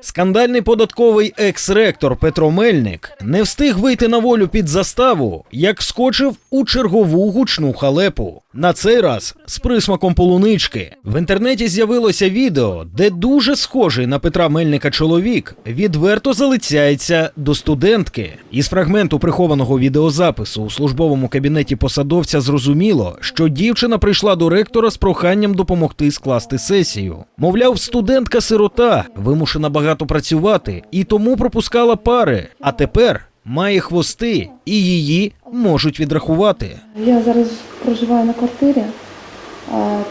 Скандальний податковий екс-ректор Петро Мельник не встиг вийти на волю під заставу, як скочив у чергову гучну халепу. На цей раз з присмаком полунички. В інтернеті з'явилося відео, де дуже схожий на Петра Мельника чоловік відверто залицяється до студентки. Із фрагменту прихованого відеозапису у службовому кабінеті посадовця зрозуміло, що дівчина прийшла до ректора з проханням допомогти скласти сесію. Мовляв, студентка сирота вимушена багато працювати і тому пропускала пари. А тепер має хвости і її можуть відрахувати. Я зараз проживаю на квартирі,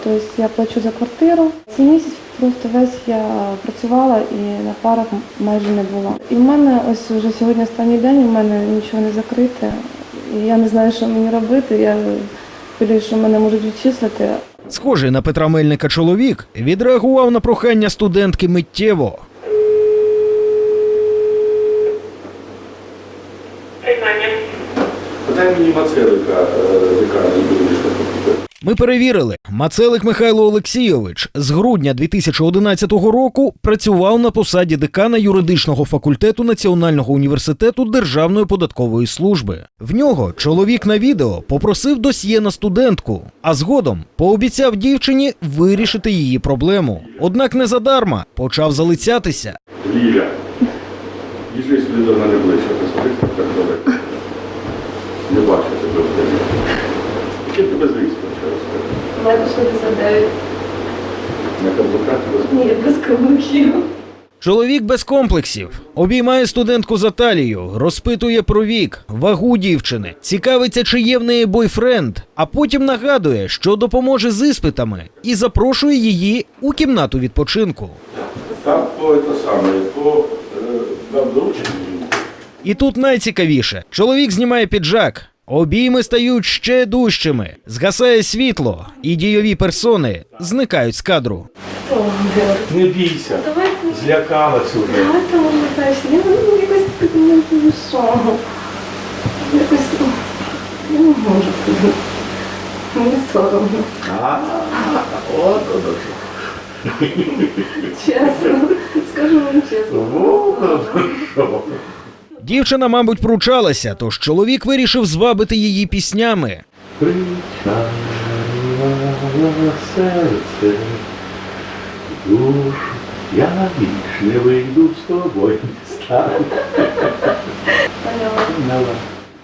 тобто я плачу за квартиру. Цей місяць просто весь я працювала і на парах майже не була. І в мене ось вже сьогодні останній день, у мене нічого не закрите. І я не знаю, що мені робити. Я хвилюю, що мене можуть відчислити. Схожий на Петра Мельника чоловік відреагував на прохання студентки миттєво. Дай мені Мацелика, е. Ми перевірили, Мацелик Михайло Олексійович з грудня 2011 року працював на посаді декана юридичного факультету Національного університету Державної податкової служби. В нього чоловік на відео попросив досьє на студентку, а згодом пообіцяв дівчині вирішити її проблему. Однак не задарма почав залицятися. Ліля, їжджай сюди до мене ближче, посмотри, так добре. Не бачу тебе в тебе. В тебе зріст, ще раз? Мене 69. На каблуках тебе Ні, без каблуків. Чоловік без комплексів обіймає студентку за талію, розпитує про вік, вагу дівчини, цікавиться, чи є в неї бойфренд, а потім нагадує, що допоможе з іспитами, і запрошує її у кімнату відпочинку. Там по це саме, по дав доручення. І тут найцікавіше: чоловік знімає піджак. Обійми стають ще дужчими, згасає світло, і дійові персони зникають з кадру. Не бійся, перше. Я ну, якось так не помішала. Якось ну, я не можу. Мені соромно. А, от, от, от. Чесно. Скажу вам чесно. От, хорошо. Дівчина, мабуть, пручалася, тож чоловік вирішив звабити її піснями. Причалило серце, душу, я більш не вийду з тобою не стану. Поняла.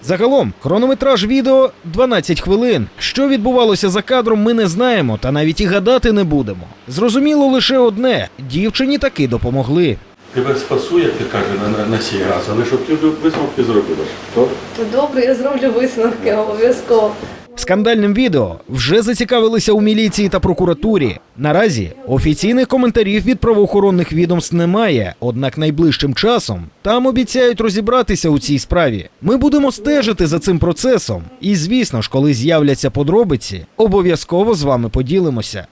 Загалом, хронометраж відео 12 хвилин. Що відбувалося за кадром, ми не знаємо, та навіть і гадати не будемо. Зрозуміло лише одне: дівчині таки допомогли. Тебе спасу, як ти кажеш, на, на, на сій раз, але щоб ти висновки зробила. То? То добре, я зроблю висновки обов'язково. Скандальним відео вже зацікавилися у міліції та прокуратурі. Наразі офіційних коментарів від правоохоронних відомств немає, однак найближчим часом там обіцяють розібратися у цій справі. Ми будемо стежити за цим процесом. І звісно ж, коли з'являться подробиці, обов'язково з вами поділимося.